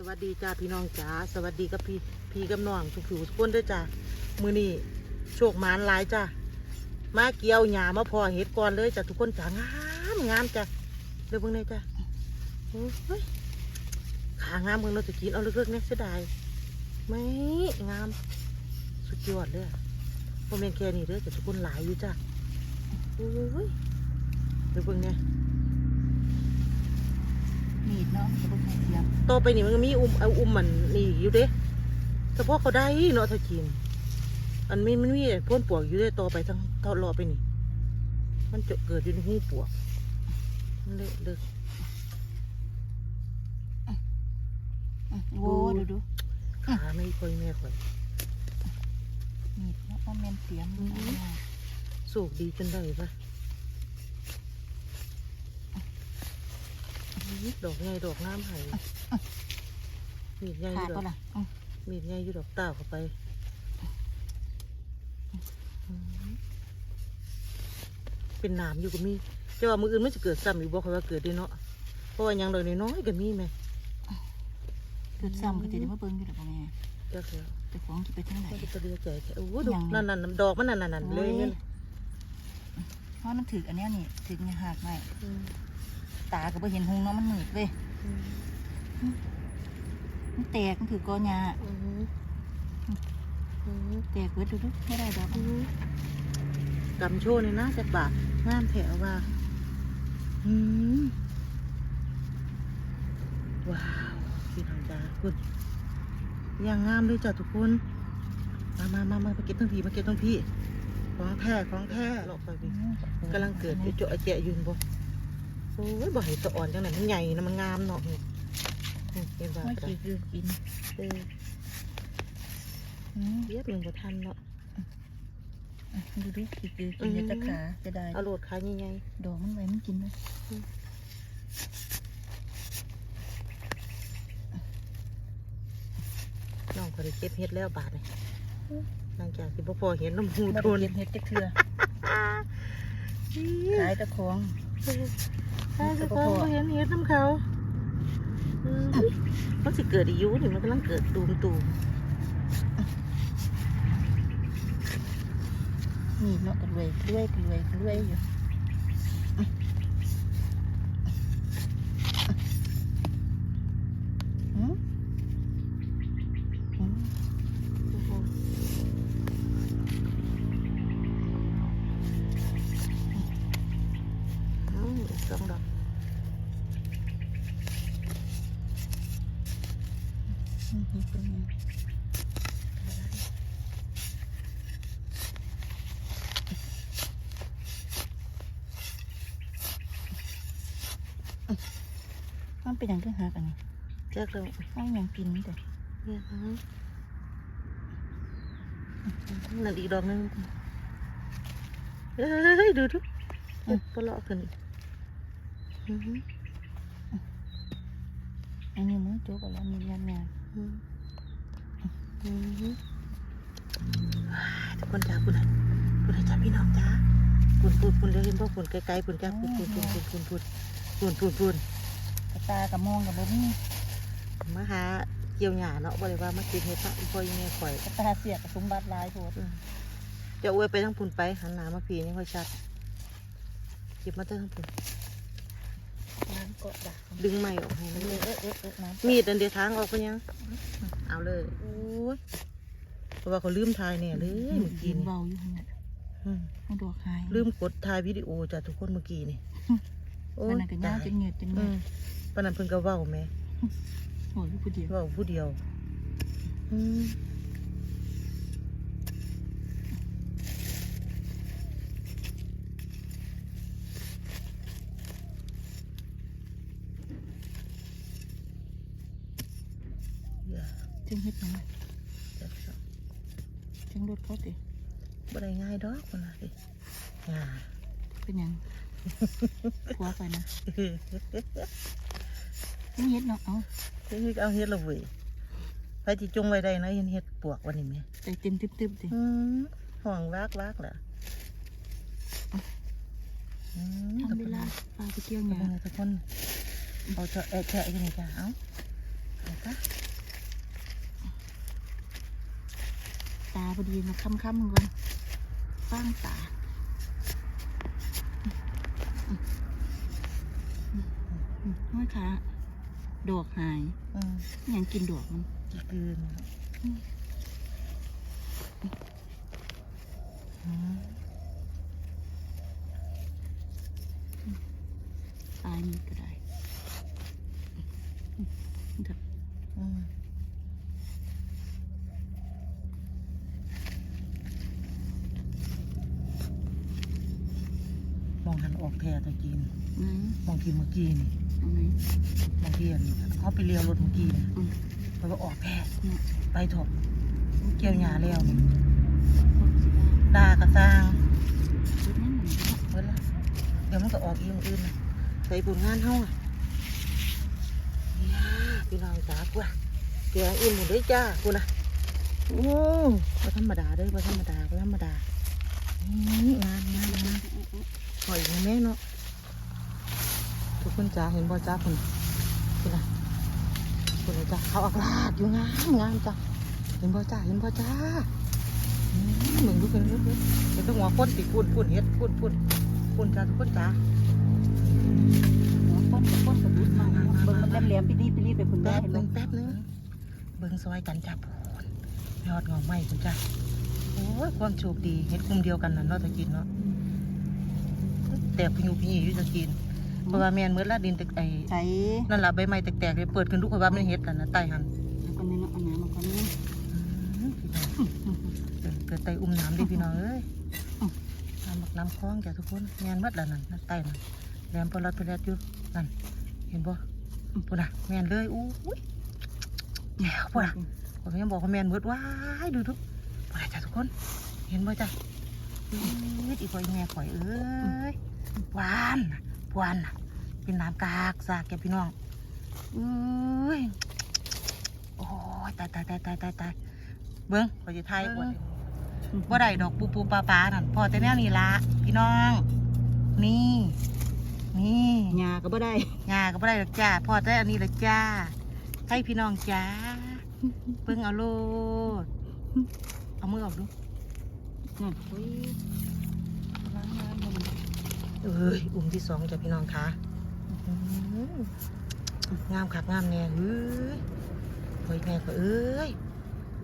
สวัสดีจ้าพี่น้องจ๋าสวัสดีกับพี่พี่กับน้องทุกผิวทุกคนด้วยจ้ามือนี้โชคหมานหลายจ้ามาเกี่ยวหญ้ามาพอเห็ดก่อนเลยจ้าทุกคนจ้างามงามจ้าเดี๋ยวเพิ่งได้จ้าโอ้ยขางามเพิ่งเราจะกินเอาเลือกๆเนี่ยเสียดายไม่งามสุดยอดเลยพ่อแม่นแค่นี้เด้อจ้าทุกคนหลายอยู่จ้าโอ้ยเดี๋ยวเพิ่งเนี่ย มีดเนาะกระเบื้องเทียมต่อไปนี่มันก็มีอุ้มเอาอุ้มมันนี่อยู่เด้เฉพาะเขาได้เนาะถ้ากิน อันมีมันมีพ่นปวกอยู่เด้ต่อไปทั้งเท่ารอไปนี่ มันจะเกิดอยู่ในหูปวกมันเละเลยโว้ดูดูขาไม่ค่อยแม่ค่อยมีดเนาะเอาแม่นเทียมอือหือสูกดีจนได้ปะอื้อ ดอกใหญ่ดอกน้ำไห้มีดใหญ่อขาดยู่ดก็อกล่ะอืมมีดใหญ่อยู่ดอกต้าเข้าไปอื้อเป็นหนามอยู่ก็มีจะว่ามืออื่นมันจะเกิดซ้ำอยู่บ่ค่อยว่าเกิดเด้เนาะเพราะว่าหยังดอกน้อยๆก็มีแม่เกิดซ้ำก็จะได้มาเบิ่งอยู่ดอกแม่จักแล้วเจะของจะไปทางไหน มันจะเรียกใจแค่โอ้โหดยัอกง นั่นนั่นๆดอกมันนั่นนั่นนั่นเลยเงิน เพราะมันถืออันเนี้ยนี่ถือเนี่ยหักไม่อืม ตาก็บ่เห็นหงเนาะมันมืดเลยอืมมันแตกมันถือกอหญ้าอืมอืมแตกเบิดดูดูไม่ได้ดอกอืมกำโชว์ในหน้าจักบาทงามแถวว่าอืมว้าวพี่น้องจ้าคุณอย่างงามเลยจ้ะทุกคน มามามามามาเก็บทั้งพี่มาเก็บทั้งพี่ของแท้ของแท้หลอกไปพี่กำลังเกิดอยู่เจาะแจะอยืนบ่ โอ้ยบ่ให้สะอ่อนจังไหนมันใหญ่นะมันงามเนาะนี่นี่เห็นว่าไม่ก็ได้กี่คือกินเอออืมเรียบหนึ่งบ่ทันเนาะอะดูดูกี่คือกินเดี๋ยวจะขาจะได้เอาโหลดขายใหญ่ดอกมันไว้มันกินเลยๆน้องก็ได้เก็บเฮ็ดแล้วบาทนี่หลังจากที่บ่พอเห็นน้ำหูมาทนเก็บเห็ดจะเถื่อขายตะของ ใช่เจ้าของบ่เห็นเฮ็ดน้ำเขาอืมมันสิเกิดอียุนี่มันกำลังเกิดตูมตูมมีดเนาะกระรวยกระรวยกระรวยกระรวยอยู่ xuống được มันเป็นอย่างที่หากันนี่เจ้าเราไม่ยังกินนี่แต่เนี่ยครับนั่นอีกดอกนึงเฮ้ยดูทุกปลาเลาะขึ้นอีก อือหืออันนี้มือโจ๊กแล้วมีงานงานอืมอือหือว้ายทุกคนจ้าคุณอะคุณอะจ้าพี่น้องจ้าคุณคุณคุณเดี๋ยวเห็นพ่อคุณไกลๆคุณจ้าคุณคุณคุณคุณคุณคุณคุณคุณคุณกระตากับมองกับบ่มีมาหาเกี่ยวหญ้าเนาะบ่ได้ว่ามากินเห็ดเนาะอีพ่ออีแม่ข่อยกระตาเสียกับสมบัติหลายโพดอืมจะอวยไปทั้งพุ่นไปหันหน้ามาพีนี่ค่อยชัดเก็บมาเตั้งพุ่นน้ำ กดดักดึงไม้ออกให้เอมันอเลยเออเออเออน้ำมีดอันเดียวทางออกไปยัง เอาเลยโอ้ยเพราะว่าเขาลืมถ่ายเนี่ยเลยเมื่อกี้นนี่เบาอยู่หั่นน่ะอืมมันดอกหายลืมกดถ่ายวิดีโอจ้ะทุกคนเมื่อกี้นี่โอ้มันยน่ะก็ย่าตายจนเหยียดจนเหอืยียมดปานนั้นเพิ่นก็เว้าแหม่โอ้ยผู้เดียวเว้าผู้เดียวอืม จึงเฮ็ดหยังจับจับจึงรถเขาติบ่ได้ง่ายดอกคนละดิง่าเป็นหยังกลัวไปนะนี่เฮ็ดเนาะเอาเฮ้ยเอาเฮ็ดละเว้ยไปจิจงไว้ได้นะเห็นเฮ็ดปวกวันนี้แม่ใจเต็มตึบๆติอืมห่วงวากวากแหละอืมทำเวลาปลาไปเกี่ยวหทุกญ้าคนทุกคนเอาเถอะแอะแฉะกันนี่จ้ะเอานะคะ ตาพอดีมาค่ำๆมึงก่อนฟ้างตาห้อยขาดอกหายอืมยังกินดอกมันจะกลืนอืมตายมีก็ได้เถอะ อืม มองหันออกแท้ตะกี้นี่ไหนมองทีเมื่อกี้นี่อันไหน บางทีอันเขาไปเลี้ยวรถเมื่อกี้นี่อืม ไปว่าออกแท้เนี่ยไปเถอะเกี่ยวหญ้าแล้วนี่พวกสิได้ด่ากระซังชุดนั้นเหมือนกันเบิดละเดี๋ยวมันก็ออกอีกอย่างอื่นนะใส่ผลงานเฮาอะเนี่ยพี่น้องจ๋ากูอะแกงอิ่มหมดเลยจ้ากูนะโอ้บ่ธรรมดาเด้อบ่ธรรมดาบ่ธรรมดานี่งานงานงาน หอยแม่เนาะทุกคนจ๋าเห็นบ่จ้าคุณคุณนะคุณนะจ้าเขาอักลาดอยู่งามงามจ้าเห็นบ่จ้าเห็นบ่จ้าอืมมึงดูเป็นดูเป็นเป็นต้องหัวคนติพูดพูดเฮ็ดพูดพูดพูดจ้าทุกคนจ๋าหัวก้นกับก้นกับบุดมาเบิ่งมันแหลมๆไปดีไปรีบไปคุณแม่แป๊บเห็นหไหมนึงแป๊บหนึงเบิ่งซอยกันจ้าพูนยอดเงาไหม้คุณจ้าโอ้ยความโชคดีเฮ็ดกลุ่มเดียวกันน่ะเนาะตะกินเนาะ แต่พยูพี่อยู่ตะกินเพราะว่าแม่นเมื่อละดินตึกไอ้ใส่นั่นล่ะใบไม้แตกๆเลยเปิดขึ้นทุกคนว่ามันเฮ็ดแล้วนะใต้หันเอาคนนี้เนาะเอาน้ำมาคนนี้อืมพี่น้องเกิดเกิดไตอุ้มน้ำดิพี่น้องเอ้ยน้ำบักน้ำคลองจ้ะทุกคนแม่นเบิดแล้วนั่นนั่นใต้นั่นแหลมปลัดปลัดอยู่นั่นเห็นบ่ปุ่นน่ะแม่นเลยอู้ยแจ๋วปุ่นน่ะผมยังบอกว่าแมนเบิดว้ายดูทุกปล่อยจ้ะทุกคน เห็นบ่จ้ะ อืดอีกบ่อีแม่ข่อยเอ้ยหวานน่ะหวานน่ะเป็นน้ำกากสากแกพี่น้องเอ้ยโอ้ยตายตายตายตายตายตายเบิ้งข่อยจะทายบ่บ่ได้ดอกปูปูปลาปลานั่นพอแต่แนวนี้ละพี่น้อง นี่ นี่หญ้าก็บ่ได้งาก็บ่ได้ดอกจ้าพอแต่อันนี้ละจ้าให้พี่น้องจ้าเบิ่งเอาโลดเอามือออกดู นั่นโอ้ยล้างน้ำมันเอ้ยอุ้มที่สองจ้ะพี่น้องคะอื้อหืองามคักงามแน่เฮ้ยโอ้ยแม่ก็เอ้ย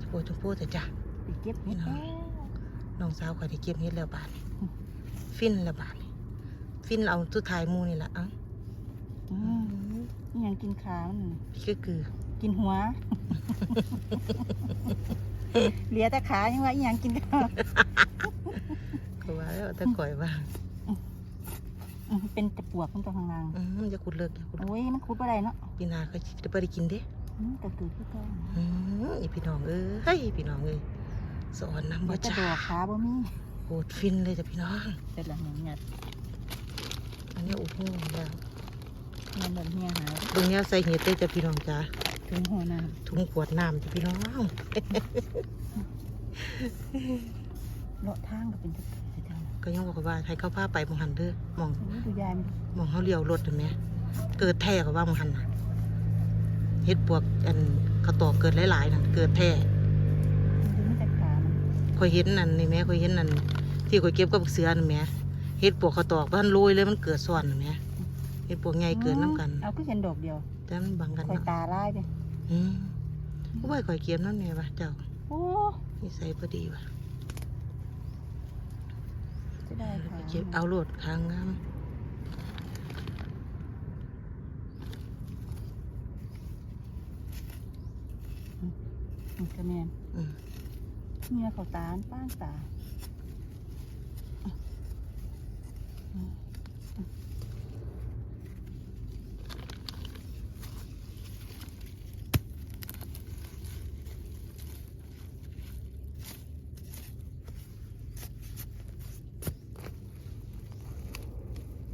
จะโปวดจะโปวดแต่จ้ะไปเก็บเห็ดแล้วน้องสาวข่อยได้เก็บเฮ็ดแล้วบาดนี้ฟินแล้วบาดนี้ฟินเอาสุดท้ายหมูนี่ละเอ้าอือืมมนี่ยังกินขามันน่ะพี่ก็คือ กินหัว เหลือแต่ขายังว่าอีหยังกินข้าวเขาว่าแล้วแต่ข่อยว่าอืมเป็นตะปวกมันตัวข้างล่างอืมจะขุดเลิกอย่าขุดโอ้ยมันคุดบ่ได้เนาะปีหนาเขาจะไปได้กินเด้อืมก็คือคือเก่าอืมอีพี่น้องเอ้ยเฮ้ยพี่น้องเอ้ยสอนน้ำบ่บ่จะจ้าดอกขาบ่มีโคตรฟินเลยจ้ะพี่น้องเป็นละหนึ่งหยัดอันนี้โอ้โหแล้วเงินเดินเฮียหายตรงนี้ใส่เห็ดได้จ้ะพี่น้องจ้า ถึงหัวน้ถุงขวดน้ำจ้ะพี่น้องำเลาะทางก็เป็นตะเกียบตะเกียบก็ยังบอกว่าให้เข้าผ้าไปมองหันเด้อมองโอ้ยดูยายมันมองเขาเลี้ยวรถเห็นไหมเกิดแท้กับว่ามองหันน่ะเฮ็ดปวกอันเขาตอกเกิดหลายๆนั่นเกิดแท้ดูไม่แต่ขามันคอยเห็นนั่นนี่แหม่คอยเห็นนั่นที่คอยเก็บกับเสือนั่นแหม่เฮ็ดปวกเขาตอกบ้านโรยเลยมันเกิดซ้อนนั่นแหม่เฮ็ดปวกใหญ่เกิดน้ำกัน เอาก็เห็นดอกเดียวแต่มันบังกันคอยเนาะตาลายไป อืมผู้ใหญ่ข่อยเก็บนั่นแม่ปะเจ้า โอ้นิสัยพอดีวะจะได้ค่ะเก็บเอาโลดค้างงามอืมกระแมนอืมเมียเขาตาลป้านตา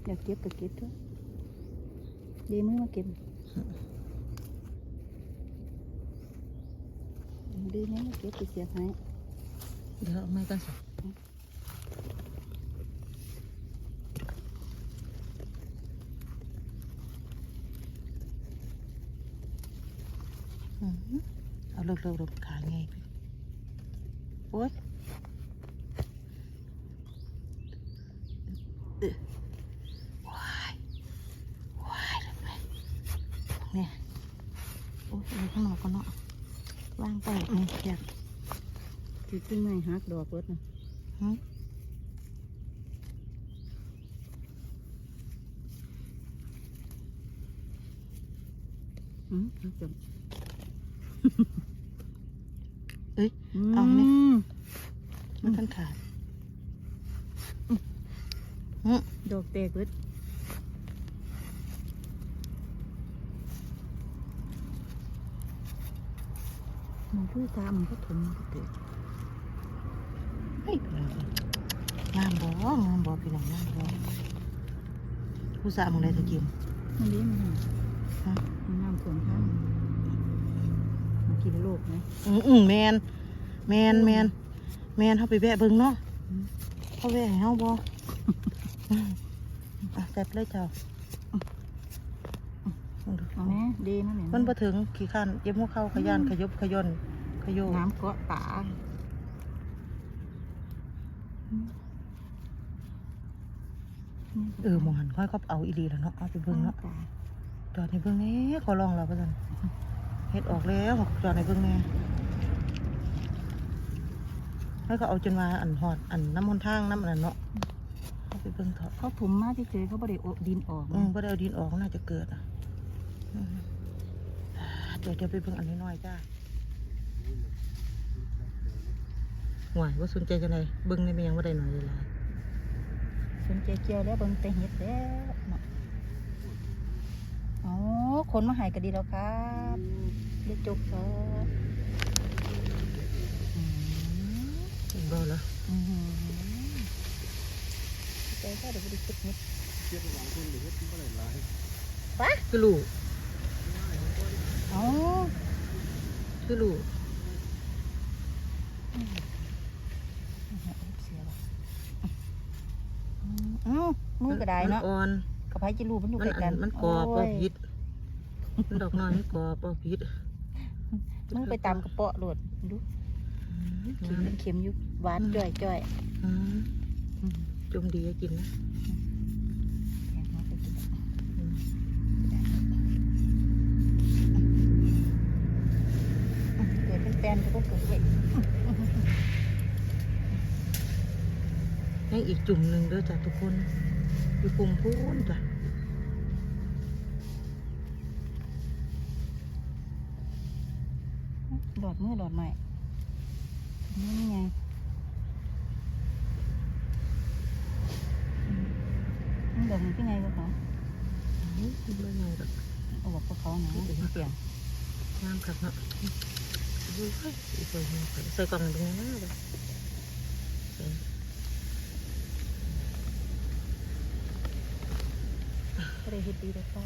อยากเก็บก็เก็บเถอะดีมือมาเก็บดีนี้มาเก็บไปเสียบให้เดี๋ยวเอาไม่กันสิเอาเลิกเลิกเลิกขาไงพี่โอ๊ยเออว้ายว้ายทำไมเนี่ยโอ้ยเอา ข้างนอกก็เนาะว่างไปเนี่ยอยากถือขึ้นไม้หักดอกรถนะหึอืมหักดอกเอ้ยเอาเอาเนี่เนี่ยยมันทันขาดหึดอกแตกเบิด คือตามก็ถมก็เกิดเฮ้ยงามบ่งามบ่พี่น้องงามบ่ผู้สาวมึงได้ตะกินมันเลี้ยงมันฮะมันน้ำท่วมข้างมันกินโลกนะอืมอืมแมนแมนแมนแมนเขาไปแวะเบิ่งเนาะเขาแวะให้เฮาบ่อืมอะจัดเลยเจ้าเอาแม่ดีนะเนี่ยมันบ่ถึงขี้ข้านเย็บหัวเข่าขยันขยบขย่น ขยโยน้ำเกาะตาเออหมองหันค่อยก็เอาอีดีแล้วเนาะเอาไปเบิ่งเนาะตาจอดในเบิ่งแหนี้ขอลองเราไปซั่นเฮ็ดออกแล้วจอดในเบิ่งแหน่ให้ก็เอาจนว่าอันฮอดอันน้ำมนต์ทางน้ำอันนั้นเนาะเอาไปเบิ่งเถอะเขาถมมาที่เจอเขาบ่ได้โอะดินออกอืนะมบ่ได้เอาดินออกน่าจะเกิดอะอืมเดี๋ยวเดี๋ยวไปเบิ่งอันนี้หน่อยจ้า หวายว่าสนใจจังไดเบิ่งในแม่ยังบ่ได้หน่อยเลยล่ะสนใจเกี่ยวแล้วเบิ่งแต่เห็ดแล้วเนาะอ๋อคนมาใหายก็ดีแล้วครับเรียกจบครับอืมเห็นบ่ล่ะอืมใจก็เดี๋ยวบ่ไปคิดนิดคือลูกอ๋อคือลูก เสียว่ะอืม เอ้ามือก็ได้เนาะมัอ่อนกับไผจิรูมันอยู่มันใกล้อักันนมันกรอบโบ่ผิดมันดอกน้อยมันกรอบบ่ผิดมือไปตามกระเปาะโหลดดูอืเข็มมเป็นเข็มอยู่หวานจ่อยจ่อยอืมอืมจุ่มดีให้กินนะแกงมาไปกินอืมเกิดเป็นแฟนก็ต้องเกิดเห็ด ยังอีกจุ่มหนึ่งเด้อจ้ะทุกคน อยู่ปุ่มพูนจ้ะดอดมือดอดใหม่นี่ไงอืมดอกมันเป็นไงวะเขาอืมไม่ไงดอกเอาบอกพวกเขาหน่อยเป็นเปลี่ยนงามคักเนาะอุ้ยเฮ้ยอีกคนหนึ่งใส่กล่องเป็นไงนะเลย ใส่ ก็เลยเฮ็ดดีแล้วก็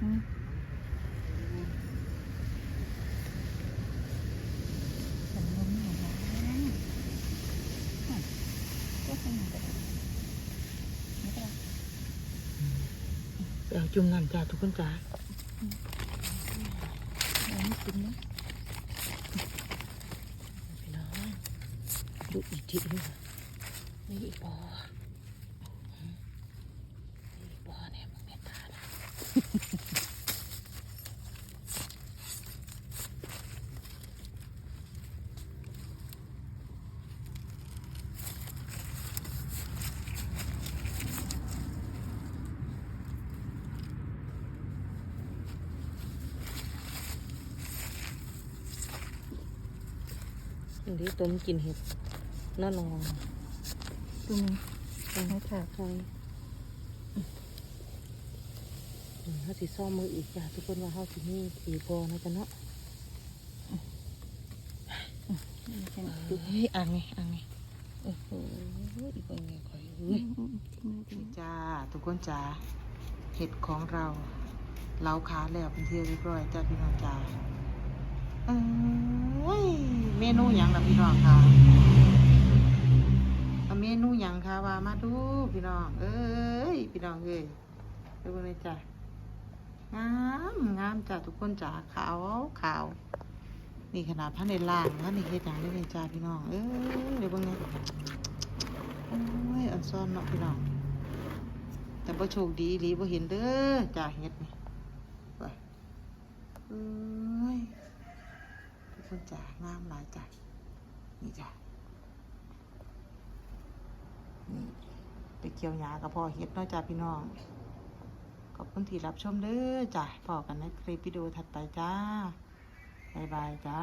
อืมฉันลมหน่อยนะอืมก็สนุกเลยไม่เป็นไร ไปเอา จุ่มน้ำจ้าทุกคนจ้าเราไม่กินนะพี่น้องดูอีกทีดูนี่อีกปอนี่อีกปอเนี่ยมึงเมตตานะ เอันนี้ต้มกินเห็ดน่านองตัวนึงให้ค่ะใช่เขาสิซ่อมมืออีกจ้ะทุกคนว่าเขาสิมีอีพอนะจ๊ะเนาะใช่ไหมดูเฮ้ยอ่างไงอ่างไงโอ้โหอีกคนไงคอยเอ้ยจ้าทุกคนจ้าเห็ดของเราเราขาแล้วเป็นที่เรียบร้อยจ้าพี่น้องจ้า เอ้ยเมนูหยังล่ะพี่น้องค่ะเอาเมนูหยังค่ะว่ามาดูพี่น้อง เอ้ยพี่น้องเอ้ยดูเลยจ้างามงามจ้าทุกคนจ้าขาวขาวนี่ขนาดพันในล่างพันในเฮ็ดหยังได้เลยจ้าพี่น้องเอ้ยเดี๋ยวเบิ่งไงโอ้ยอันซ่อนเนาะพี่น้องแต่บ่โชคดีอีหลีบ่เห็นเด้อจ้าเฮ็ดนี่ไปเอ้ย ทุกคนจ้างามหลายจ้ะนี่จ้ะนี่ไปเกี่ยวหญ้ากับพ่อเฮ็ดเนาะจ้ะพี่น้อง ขอบคุณที่รับชมเด้อจ้ะพอกันในคลิปวิดีโอถัดไปจ้า บ๊ายบายจ้า